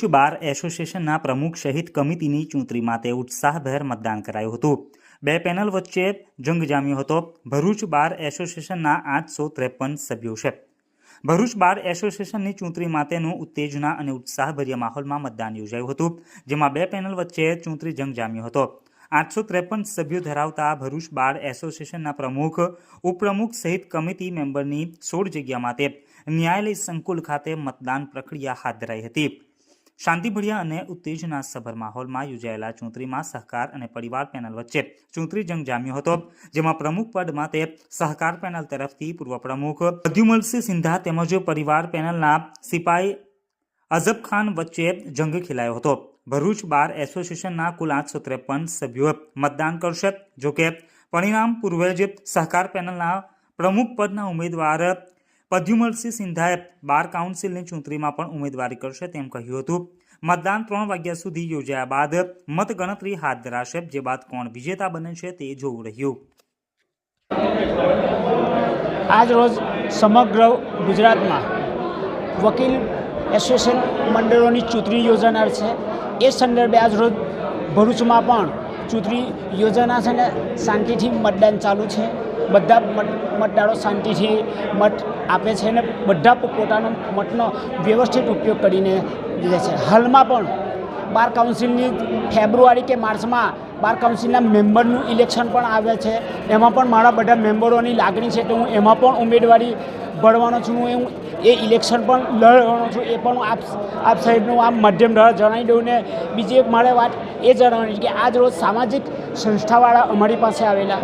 ભરૂચ બાર એસોસિએશનના પ્રમુખ સહિત કમિટીની ચૂંટણી માટે ઉત્સાહભેર મતદાન કરાયું હતું. બે પેનલ વચ્ચે જંગ જામ્યો હતો. ભરૂચ બાર એસોસિએશનના આઠસો ત્રેપન સભ્યો છે. ભરૂચ બાર એસોસિએશનની ચૂંટણી માટેનું ઉત્તેજના અને ઉત્સાહભર્યા માહોલમાં મતદાન યોજાયું હતું, જેમાં બે પેનલ વચ્ચે ચૂંટણી જંગ જામ્યો હતો. આઠસો ત્રેપન સભ્યો ધરાવતા ભરૂચ બાર એસોસિએશનના પ્રમુખ, ઉપપ્રમુખ સહિત કમિટી મેમ્બરની સોળ જગ્યા માટે ન્યાયાલય સંકુલ ખાતે મતદાન પ્રક્રિયા હાથ ધરાઈ હતી. શાંતિભર્યા અને ઉત્તેજના સભર માહોલમાં યોજાયેલા ચૂંટણીમાં સહકાર અને પરિવાર પેનલ વચ્ચે ચૂંટણી જંગ જામ્યો હતો, જેમાં પ્રમુખ પદ માટે સહકાર પેનલ તરફથી પૂર્વ પ્રમુખ પ્રદ્યુમલસિંહ સિંધા તેમજ પરિવાર પેનલના સિપાઈ અઝબ ખાન વચ્ચે જંગ ખેલાયો હતો. ભરૂચ બાર એસોસિએશનના કુલ આઠસો ત્રેપન સભ્યો મતદાન કરશે, જોકે પરિણામ પૂર્વે જ સહકાર પેનલના પ્રમુખ પદના ઉમેદવાર પ્રદ્યુમલસિંહ સિંધાએ બાર કાઉન્સિલની ચૂંટણીમાં પણ ઉમેદવારી કરશે તેમ કહ્યું હતું. મતદાન ત્રણ વાગ્યા સુધી યોજાયા બાદ મતગણતરી હાથ ધરાશે. જે બાદ કોણ વિજેતા બને છે તે જોવું રહ્યું. આજ રોજ સમગ્ર ગુજરાતમાં વકીલ એસોસિએશન મંડળોની ચૂંટણી યોજાનાર છે. એ સંદર્ભે આજ રોજ ભરૂચમાં પણ ચૂંટણી યોજાનાર છે ને શાંતિથી મતદાન ચાલુ છે. બધા મત મતદારો શાંતિથી મત આપે છે અને બધા પોતાનો મતનો વ્યવસ્થિત ઉપયોગ કરીને લે છે. હાલમાં પણ બાર કાઉન્સિલની ફેબ્રુઆરી કે માર્ચમાં બાર કાઉન્સિલના મેમ્બરનું ઇલેક્શન પણ આવે છે. એમાં પણ મારા બધા મેમ્બરોની લાગણી છે કે હું એમાં પણ ઉમેદવારી ભરવાનો છું. હું એ ઇલેક્શન પણ લડવાનો છું. એ પણ આપ આપ સાહેબનું આમ મધ્યમ દ્વારા જણાવી દઉં ને બીજી એક મારે વાત એ જણાવવાની કે આજ રોજ સામાજિક સંસ્થાવાળા અમારી પાસે આવેલા,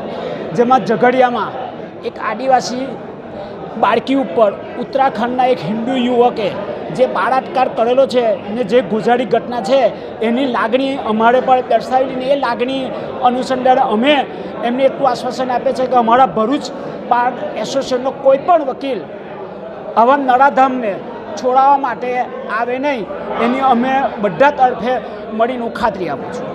જેમાં ઝઘડિયામાં એક આદિવાસી બાળકી ઉપર ઉત્તરાખંડના એક હિન્દુ યુવકે જે બાળાત્કાર કરેલો છે ને જે ગુજારી ઘટના છે, એની લાગણી અમારે પણ દર્શાવેલી એ લાગણી અનુસંધાને અમે એમને એટલું આશ્વાસન આપે છે કે અમારા ભરૂચ બાર એસોસિએશનનો કોઈ પણ વકીલ આવા નરાધામને છોડાવવા માટે આવે નહીં, એની અમે બધા તરફે મળીને ખાતરી આપું છું.